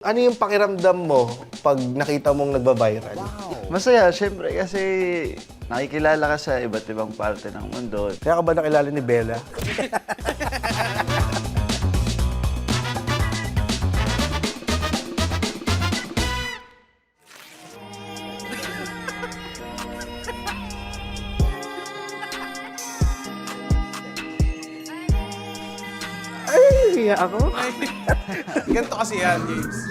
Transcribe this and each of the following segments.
Ano yung pakiramdam mo pag nakita mong nagba-viral? Masaya, syempre, kasi nakikilala ka sa iba't ibang parte ng mundo. Kaya ka ba nakilala ni Bella? Ay, ako. Ganito kasi yan, James.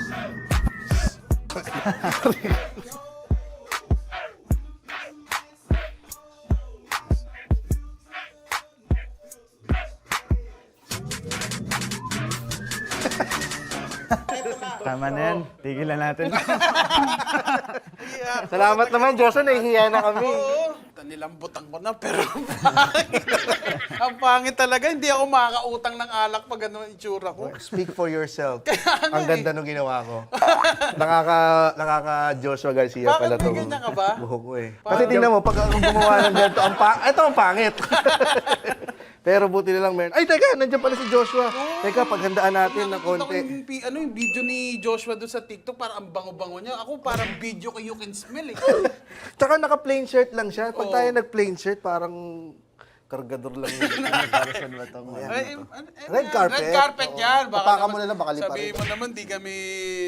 Tama na yan, tigilan natin. Salamat naman, Joshua. Nahihiya na kami. Oo. Nilambutan ko na, pero ang pangit. ang pangit talaga. Hindi ako makakautang ng alak pag ano ang itsura ko. Speak for yourself. Ang ganda nung ginawa ko. nakaka, nakaka Joshua Garcia Bakit pala may to. ganyan ka ba? Buhok ko eh. Kasi tingnan mo, pag ako gumawa ng ganito, ang pa ito ang pangit. Pero buti na lang meron. Ay, teka, nandiyan pala si Joshua. Teka, paghandaan natin ng Nakita ko konti. yung, pi- ano, yung video ni Joshua doon sa TikTok, parang ang bango-bango niya. Ako parang video ko you can smell eh. Tsaka naka-plain shirt lang siya. Pag tayo nag-plain shirt, parang kargador lang yun. Para saan ba tong Ay, eh, ano, eh, Red yan, carpet. Red carpet yan. Naman- mo na lang, baka lipa Sabihin rin. mo naman, di kami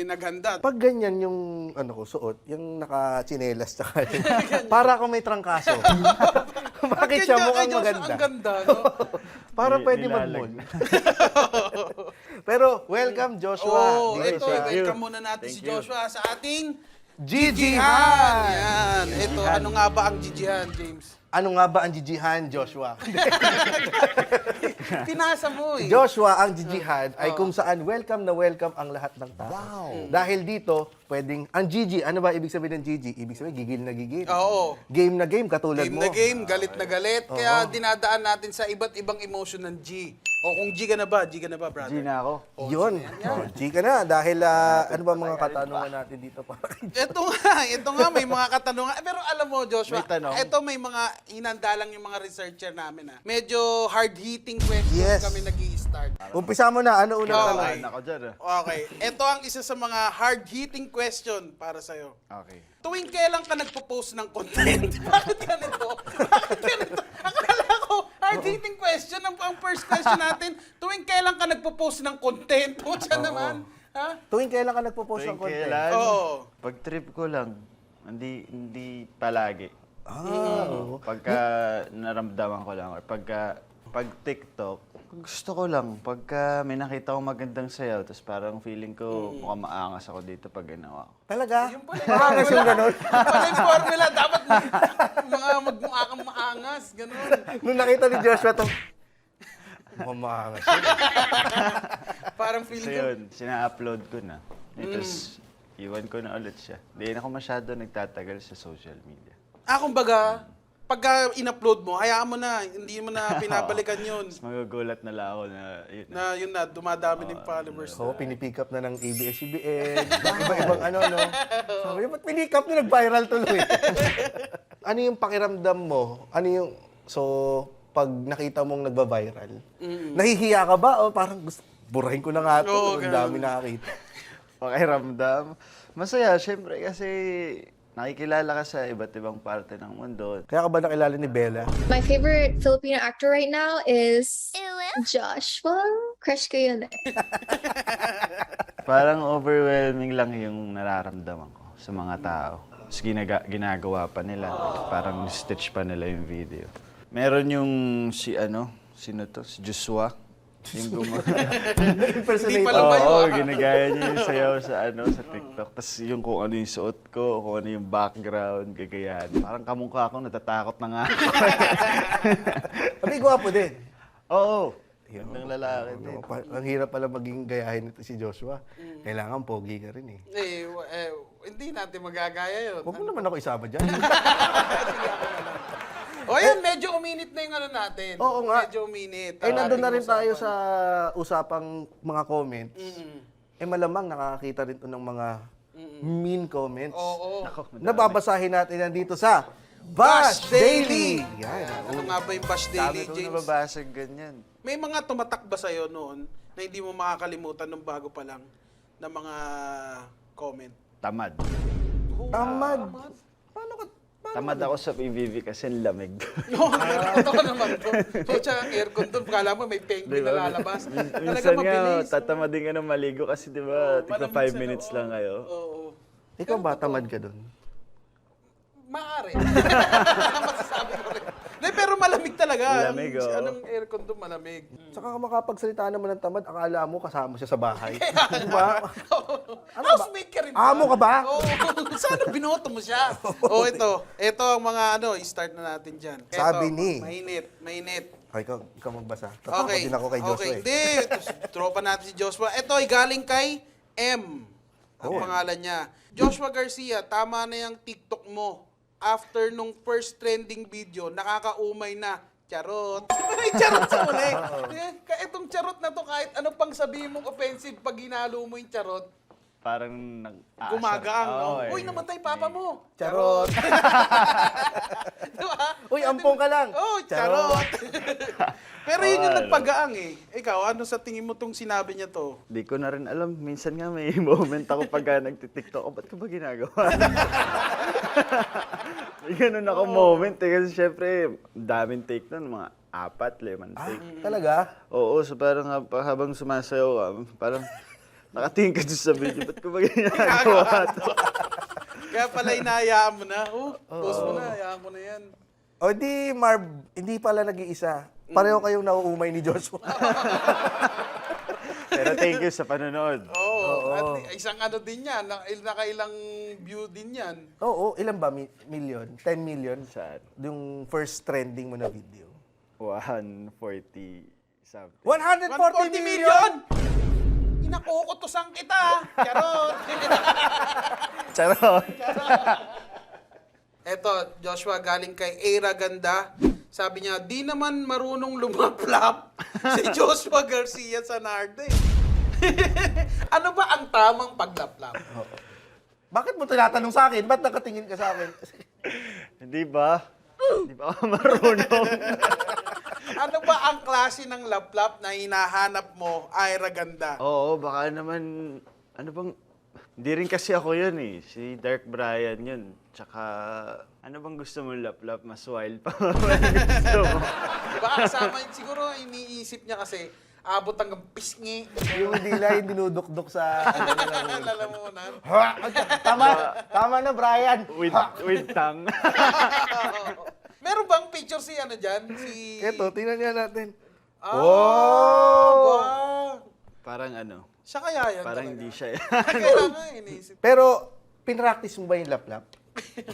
naghanda. Pag ganyan yung ano ko, suot, yung naka-chinelas tsaka yun, para ako may trangkaso. Bakit siya Ang mukhang maganda? Ang ganda, no? Para Ni- pwede nilalag mag-mall. na. Pero welcome Joshua. Dito ito, sa welcome muna natin si Joshua sa ating Gigi Jijihan! Han. Yan. Ito, ano nga ba ang Jijihan, James? Ano nga ba ang Gigi Han, Joshua? Pinasa mo eh. Joshua, ang Han ay kung saan welcome na welcome ang lahat ng tao. Dahil dito, pwedeng, ang Gigi, ano ba ibig sabihin ng Gigi? Ibig sabihin, gigil na gigil. Oo. Game na game, katulad Game mo. na game, galit na galit. Kaya dinadaan natin sa iba't ibang emotion ng G. O kung G ka na ba, G ka na ba, brother? G na ako. Yun. Oh, G ka na. Dahil, ah, ano ba mga katanungan natin dito kay Ito nga, ito nga, may mga katanungan. Eh, Pero alam mo, Joshua, May tanong? ito may mga hinanda lang yung mga researcher namin. Ha. Medyo hard-hitting questions Yes. kami nag start Umpisa mo na. Ano unang Okay. tanong? Ako dyan ah. Okay, ito ang isa sa mga hard-hitting question para sa'yo. Okay. Tuwing kailan ka nagpo-post ng content? Bakit ganito? Bakit ganito? Akala ko, hard-hitting question ang, ang first question natin. Tuwing kailan ka nagpo-post ng content? O siya naman. Ha? Tuwing kailan ka nagpo-post ng Tuwing content? kailan? Oo. Pag trip ko lang, hindi hindi palagi. Ah, oo. Pagka naramdaman ko lang or pagka pag TikTok, gusto ko lang pagka may nakita ko magandang sayaw tapos parang feeling ko mukhang maangas ako dito pag ginawa ko. Talaga? Yung pala, Maangas yung ganun. Pala yung formula, dapat mga magmukha kang maangas, ganun. Nung nakita ni Joshua to, mukhang maangas. Parang So feeling ko, yun, sina-upload ko na. Tapos iwan ko na ulit siya. Hindi na ako masyado nagtatagal sa social media. ah, kumbaga, pagka in-upload mo, hayaan mo na, hindi mo na pinabalikan yun. Magugulat na lang ako na yun. Na yun na, dumadami ng followers. So, pinipick up na ng ABS-CBN, iba-ibang ano, no? Sabi, ba't pinick up na nag-viral tuloy? ano yung pakiramdam mo? Ano yung, so, pag nakita mong nagba-viral, nahihiya ka ba? O parang gusto, burahin ko na nga ito, Oo, ang dami nakakita. Pakiramdam. Masaya, syempre, kasi nakikilala ka sa iba't ibang parte ng mundo. Kaya ka ba nakilala ni Bella? My favorite Filipino actor right now is Joshua. Crush ko yun eh. Parang overwhelming lang yung nararamdaman ko sa mga tao. Tapos ginaga- ginagawa pa nila. Parang stitch pa nila yung video. Meron yung si ano, sino to? Si Joshua. Yung gumawa. Hindi pala ba Oo, yun? ginagaya niya yung sayaw sa ano sa TikTok. Tapos yung kung ano yung suot ko, kung ano yung background, gagayahan. Parang kamukha ako, natatakot na nga ako. Abi, gwapo din. Oo. Gandang lalaki din. Ano, pa- ang hirap pala maging gayahin ito si Joshua. Mm. Kailangan pogi ka rin eh. Eh, w- eh, hindi natin magagaya yun. Huwag mo naman ako isama dyan. O yan, medyo uminit na yung ano natin. Oo nga. Medyo uminit. eh, ang nandun na ating rin tayo usapan. sa usapang mga comments. Mm-mm. Eh, malamang nakakita rin to ng mga mean comments. Oo. Nababasahin natin yan dito sa Bash Daily! Yan. Ano nga ba yung Bash Dami Daily, kong James? nababasag ganyan. May mga tumatak ba sa'yo noon na hindi mo makakalimutan nung bago pa lang? na mga comment? Tamad. Tamad. Paano ka? Tamad ako sa PBB kasi ang lamig. No, ito ka naman doon. So, tsaka ang aircon doon, kala mo may penguin na lalabas. Talaga Minsan nga, mabilis. tatamadin ka na maligo kasi di ba, Oo, tigna malamig 5 sa minutes loob. lang kayo. Oo. Ikaw ba, tamad ka doon? Maaari. Masasabi ko. Hindi, pero malamig talaga. Malamig, Ang- oo. Anong aircon doon malamig? Tsaka ka makapagsalita naman ng tamad, akala mo kasama siya sa bahay. diba? Ano ba? Housemate ka rin Amo ka ba? Oo. Sana binoto mo siya. oh, ito. Ito ang mga ano, i-start na natin dyan. Ito, Sabi ni- Mainit, mainit. Ay, ikaw, ikaw magbasa. Tatakot Okay. din ako kay Joshua okay. eh. Hindi. Ito, Tropa natin si Joshua. Ito ay galing kay M. Ang Oh. pangalan niya. Joshua Garcia, tama na yung TikTok mo. After nung first trending video, nakakaumay na. Charot. May charot sa uli. Eh, Itong charot na to, kahit ano pang sabihin mong offensive pag ginalo mo yung charot, Parang nag gumagaang. no? Eh. Uy, namatay papa mo. Charot. Diba? Uy, ampong ka lang. Oh, charot. Pero yun yung Oo, nagpagaang eh. Ikaw, ano sa tingin mo tong sinabi niya to? Di ko na rin alam. Minsan nga may moment ako pag nagtitiktok ko, ba't ko ba ginagawa? may ganun ako moment eh. Kasi syempre, daming take nun, mga apat, limang take. Talaga? Oo, so parang hab- habang sumasayaw ka, parang nakatingin ka dun sa video, ba't ko ba ginagawa to? Kaya pala inahayaan mo na. Oh, post mo na, hayaan mo na yan. O di, Marv, hindi pala nag-iisa. Pareho kayong nauumay ni Joshua. Pero thank you sa panonood. Oo. At isang ano din yan, na- nakailang view din yan. Oo, ilan ba? Mi- million? 10 million? Saan? Yung first trending mo na video. 140 something. 140, 140 million! million! Inakukutusan kita! Charot! Charot! Eto, Joshua, galing kay Era Ganda. Sabi niya, di naman marunong lumaplap si Joshua Garcia sa Narde. ano ba ang tamang paglaplap? Bakit mo tinatanong sa akin? Ba't nakatingin ka sa akin? Hindi ba? Hindi ba marunong? Ano ba ang klase ng laplap na hinahanap mo, Ira Ganda? Oo, baka naman, ano bang, hindi rin kasi ako yun eh. Si Dark Brian yun. Tsaka, ano bang gusto mo laplap? Mas wild pa naman gusto mo. Baka kasama yun, siguro iniisip niya kasi, abot hanggang pisngi. yung dila yung dinudukdok sa... ano. Lalamunan. Ha? Tama, tama na, Brian. With, with tongue. Meron bang picture si ano dyan? Si... Ito, tingnan niya natin. Ah, Oh! ba? parang ano, Siya kaya yan parang talaga. hindi siya. Kaya nga, iniisip. Pero, pinractice mo ba yung laplap?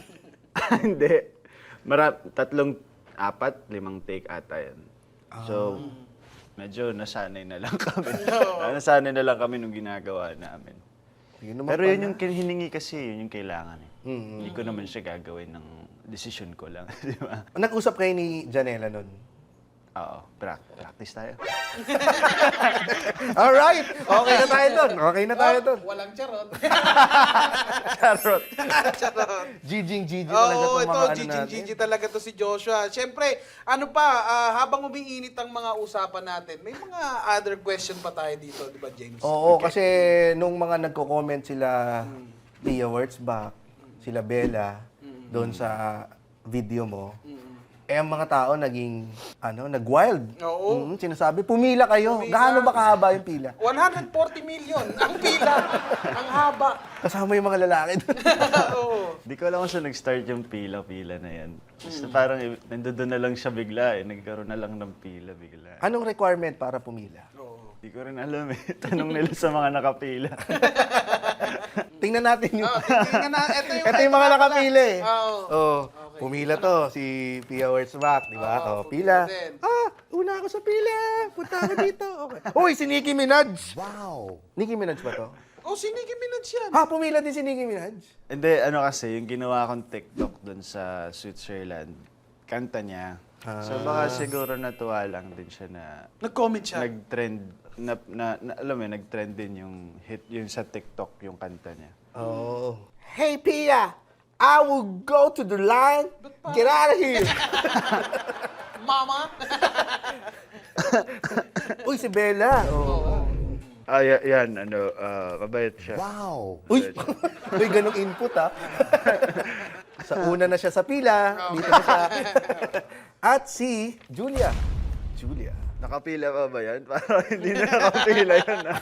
hindi. Mara, tatlong, apat, limang take ata yun. So, medyo nasanay na lang kami. nasanay na lang kami nung ginagawa namin. Yun naman Pero yun yung kin- hiningi kasi, yun yung kailangan eh. Mm. Hindi ko naman siya gagawin ng decision ko lang, di ba? Nag-usap kayo ni Janela nun. Oo, prac- practice tayo. Alright! Okay na tayo dun. Okay na tayo dun. Walang charot. Charot. charot. Giging Gigi talaga Oo, itong ito, mga ano natin. Gigi talaga to si Joshua. Siyempre, ano pa, ah, habang umiinit ang mga usapan natin, may mga other question pa tayo dito, di ba, James? Oo, kasi nung mga nagko-comment sila Tia Words back, sila Bella, doon sa video mo, eh ang mga tao naging, ano, nag-wild. Oo. Mm, sinasabi, pumila kayo. Pumila. Gaano ba kahaba yung pila? 140 million ang pila. ang haba. Kasama yung mga lalaki doon. Oo. Hindi ko alam kung saan nag-start yung pila-pila na yan. Basta parang eh, nandoon na lang siya bigla eh. Nagkaroon na lang ng pila bigla. Anong requirement para pumila? Hindi ko rin alam eh. Tanong nila sa mga nakapila. Tingnan natin yung... Oh, tingnan na, ito yung, Ito yung mga nakapila eh. Oo. Oh, pumila to, si Pia Wurzbach, di ba? Oo, oh, pila. pumila din. Ah, una ako sa pila. Punta ako dito. Okay. Uy, si Nicki Minaj. Wow. Nicki Minaj ba to? Oh, si Nicki Minaj yan. Ha, pumila din si Nicki Minaj. Hindi, ano kasi, yung ginawa kong TikTok doon sa Switzerland, kanta niya. So baka siguro natuwa lang din siya na Nag-comment siya. nag-trend, na, na, na, alam mo, yun, nag-trend din yung hit, yung sa TikTok, yung kanta niya. Oh. Hey, Pia. I will go to the line. Get out of here. Mama. Uy, si Bella. Oh. Ah, ya- yan, ano, ah, mabait siya. Wow! Uy! Uy, ganong input ha. sa una na siya sa pila, dito na siya. At si Julia. Julia. Nakapila pa ba yan? Parang hindi na nakapila yan. ah.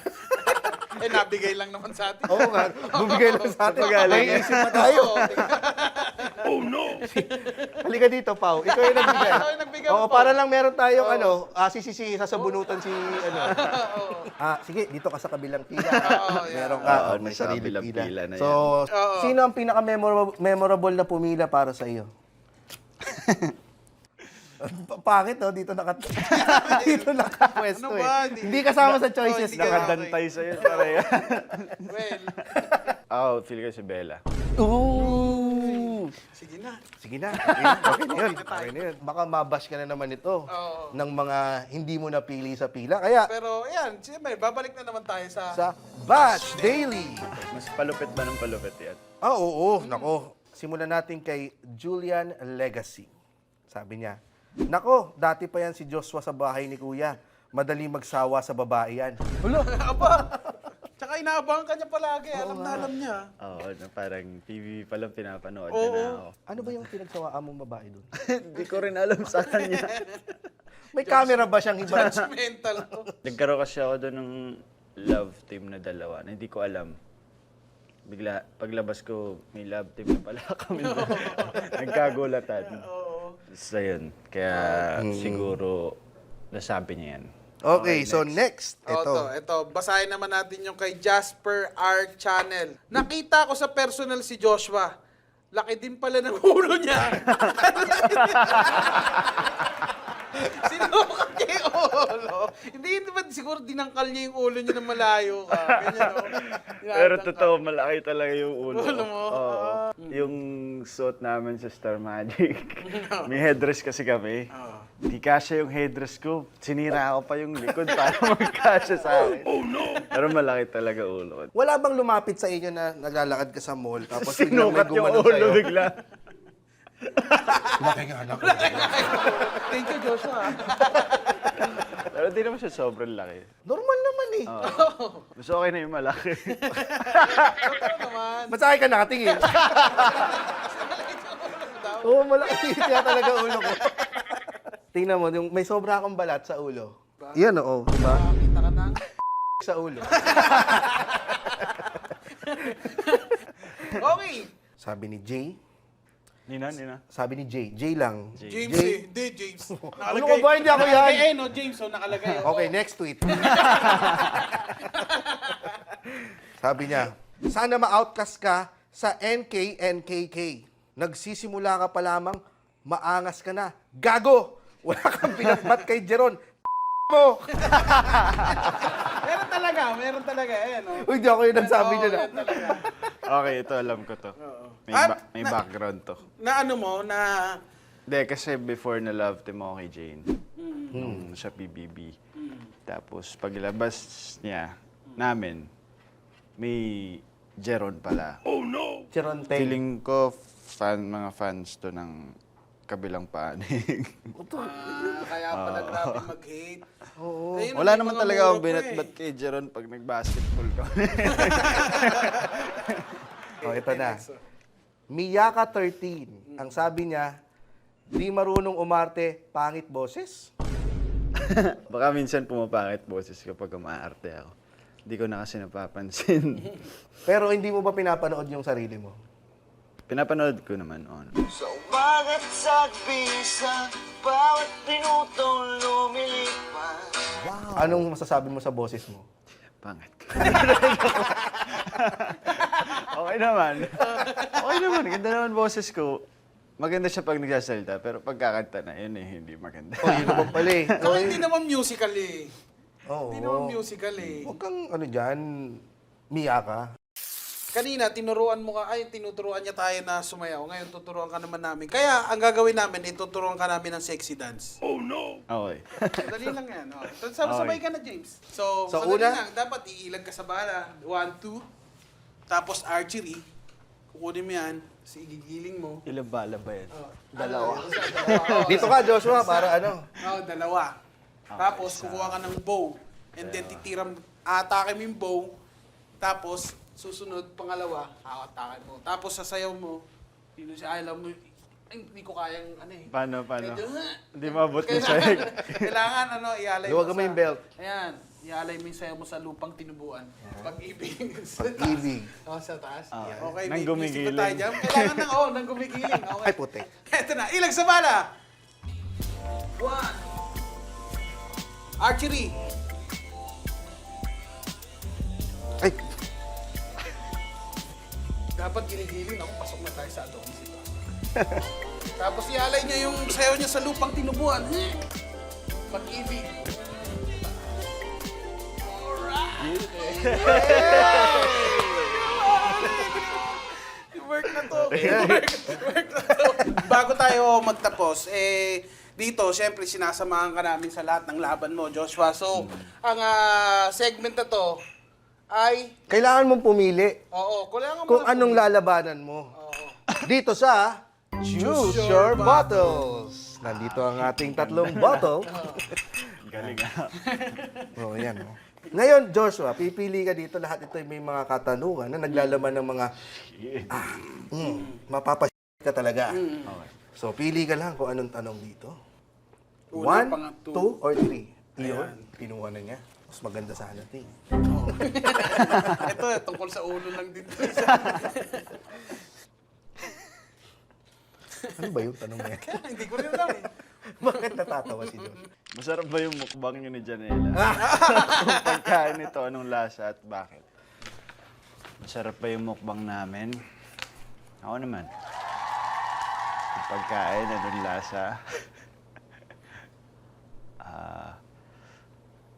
Eh, nabigay lang naman sa atin. Oo nga, bumigay lang sa atin. Pagaling May isip pa tayo. Halika dito, Pau. Ikaw yung nagbigay. Ako yung nagbigay, Oo, Pau. para lang meron tayong ano, ah, si si si sasabunutan si ano. Ah, sige, dito ka sa kabilang pila. Meron ka, Oo, oh, may nasa sarili kabilang pila. pila na so, sino ang pinaka memorable, memorable na pumila para sa iyo? Pa- Pangit, no? Dito naka dito nakapwesto Ano eh. ba? Hindi- Hindi kasama sa choices. ka- Nakadantay sa'yo, pareha. Well, Ako, feel ko si Bella. Ooh! sige na. Sige na. Okay, na. okay na yun. Okay na yun. Baka mabash ka na naman ito Oo. ng mga hindi mo napili sa pila. Kaya, Pero, ayan, siyempre, babalik na naman tayo sa... sa Bash Daily. Mas palupit ba ng palupit yan? Ah, oo. Nako. Simulan natin kay Julian Legacy. Sabi niya, Nako, dati pa yan si Joshua sa bahay ni Kuya. Madali magsawa sa babae yan. Aba! Tsaka inaabangan ka niya palagi. alam na alam niya. Oo, na parang TV pa lang pinapanood Oo. niya na ako. Ano ba yung pinagsawaan mong babae doon? Hindi ko rin alam sa kanya. May camera ba siyang iba? Judgmental. Nagkaroon kasi ako doon ng love team na dalawa na hindi ko alam. Bigla, paglabas ko, may love team na pala kami. Nagkagulatan. Oo. So, yun. Kaya siguro nasabi niya yan. Okay, so next. Ito. Ito. Oh, ito, basahin naman natin yung kay Jasper R. Channel. Nakita ko sa personal si Joshua. Laki din pala ng ulo niya. Sinukat niya yung ulo. Hindi, hindi ba siguro dinangkal niya yung ulo niya na malayo ka. Ganyan, no? Pero totoo, malaki talaga yung ulo. Ulo mo? Ah. Oo. Yung suot namin sa Star Magic. May headdress kasi kami. Oo. Di kasya yung headdress ko. Sinira ko pa yung likod para magkasya sa akin. Oh no! Pero malaki talaga ulo ko. Wala bang lumapit sa inyo na naglalakad ka sa mall tapos biglang may Sinukat yung gumanon ulo sa'yo? bigla. Laki nga anak ko. Thank you, Joshua. Pero di naman siya sobrang laki. Normal naman eh. Mas okay na yung malaki. Totoo naman. Ba't sa akin ka nakatingin? Oo, malaki kaya talaga ulo ko. Tingnan mo, yung may sobra akong balat sa ulo. Yan oo, di ba? Makita ka na. Sa ulo. Okay. Sabi ni Jay, Nina, Nina. sabi ni Jay, Jay lang. James Jay. eh. Hindi, James. Ano ka ba? Hindi ako yan. Nakalagay, eh, no, James, oh, nakalagay. oh. Okay, next tweet. Sabi niya, sana ma-outcast ka sa NKNKK. Nagsisimula ka pa lamang, maangas ka na. Gago! Wala kang pinatbat kay Jeron. mo! Meron talaga, meron talaga. Eh, no? Uy, di ako yung nagsabi niya na. Meron talaga. Okay, ito alam ko to. May, At ba- may na- background to. Na ano mo, na... Hindi, kasi before na love team ako kay Jane. Nung sa PBB. Tapos paglabas niya, namin, may Jeron pala. Jeron Teng. Feeling ko, fan, mga fans to ng kabilang panig. Ah, kaya pala grabe mag-hate. Oo. Wala naman talaga akong binatbat kay Jeron pag nag-basketball ko. Ito na. Miyaka 13. Ang sabi niya, di marunong umarte, pangit boses. Baka minsan pumapangit boses kapag umaarte ako. Hindi ko na kasi napapansin. Pero hindi mo ba pinapanood yung sarili mo? Pinapanood ko naman on. Sa umagat sagbi sa bawat minutong lumilipas Anong masasabi mo sa boses mo? Pangit. okay naman. Okay naman. Ganda naman boses ko. Maganda siya pag nagsasalita, pero pag kakanta na, yun eh, hindi maganda. Oh, yun naman pala eh. Saka hindi naman musical eh. Oo. Hindi naman musical eh. Huwag kang ano dyan, Mia ka. Kanina, tinuruan mo ka, ay, tinuturuan niya tayo na sumayaw. Ngayon, tuturuan ka naman namin. Kaya, ang gagawin namin, ituturuan ka namin ng sexy dance. Okay. Dali lang yan. Oh. Sab- Sabay ka na, James. So, So, madali una? lang. Dapat iilag ka sa bala. One, two. Tapos archery. Kukunin mo yan. Tapos igigiling mo. Ilang bala ba yan? Dalawa. Dito ka, Joshua, para ano. Oo, dalawa. Tapos, kukuha ka ng bow. And then, titiram, atake mo yung bow, tapos susunod, pangalawa, atake mo. Tapos sasayaw mo, yun siya, alam mo, ay, hindi ko kayang, ano eh. Paano, paano? Medyo, Hindi maabot kailangan, sahig. kailangan, ano, ialay Luwagan mo sa- yung belt. Ayan, ialay mo yung sayaw mo sa lupang tinubuan. Pag-ibig. Pag-ibig. Oh, sa taas. Ah, Yeah. Okay, nang gumigiling. tayo dyan. Kailangan ng, oh, nang gumigiling. Okay. Ay, puti. Eto na, ilag sa bala. One. Archery. Ay, Dapat ginigiling ako, pasok na tayo sa adonis ito. Tapos ialay niya yung sayaw niya sa lupang tinubuan. Pag-ibig. Work na to. Work, work na to. Bago tayo magtapos, eh, dito, syempre, sinasamahan ka namin sa lahat ng laban mo, Joshua. So, ang ah, segment na to ay, kailangan mong pumili oo, kailangan mo kung na anong lalabanan mo. Oo. Dito sa Choose Your Bottles. Nandito ang ating tatlong bottle. Galing ah. Oh, yan. Oh. Ngayon, Joshua, pipili ka dito. Lahat ito ay may mga katanungan na naglalaman ng mga, ah, mm, mapapas ka talaga. Okay. So, pili ka lang kung anong tanong dito. Una, One, pang- two. two, or three. Iyon, kinuha na niya. Mas maganda sana ito eh. Ito, tungkol sa ulo lang din. Ano ba yung tanong na yan? Hindi ko rin alam eh. Bakit natatawa si Joshua? Masarap ba yung mukbang nyo ni Janela? Kung pagkain nito, anong lasa at bakit? Masarap ba yung mukbang namin? Ako naman. Yung pagkain, anong lasa? Ah,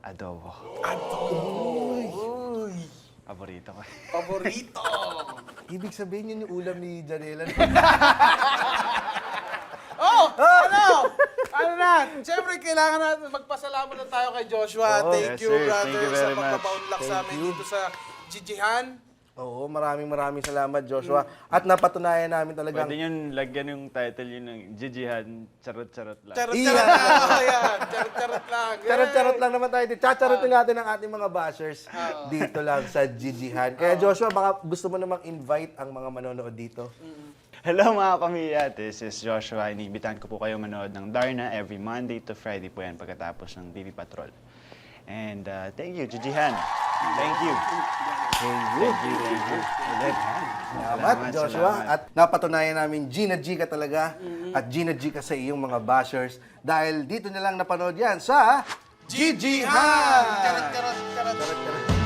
adobo. Adobo! Paborito ko. Paborito. Ibig sabihin yun yung ulam ni Janela. Oh, ano? Ano na? Siyempre, kailangan natin magpasalamat na tayo kay Joshua. Oo. Thank Yes, you, sir. brother, Thank you sa very much. pagpapaunlak sa Thank amin you. dito sa Jijihan. Oo, maraming maraming salamat Joshua. At napatunayan namin talagang Pwede nyo lagyan yung title yun ng Jijihan, charot-charot lang. Charot-charot lang. Oh, yan. Charot-charot lang. Charot-charot lang naman tayo dito. Chacharotin natin ang ating mga bashers dito lang sa Gigihan. Kaya Joshua, baka gusto mo namang invite ang mga manonood dito. Hello mga pamilya, this is Joshua. Inibitan ko po kayo manood ng Darna every Monday to Friday po yan pagkatapos ng BB Patrol. And uh, thank you, Jijihan. Thank you. Thank you. Thank you, thank you. Ulit. Salamat, Joshua. salamat. At napatunayan namin Gina G ka talaga at Gina G ka sa iyong mga bashers dahil dito na lang napanood yan sa Gigihan! Charot-charot. Charot-charot.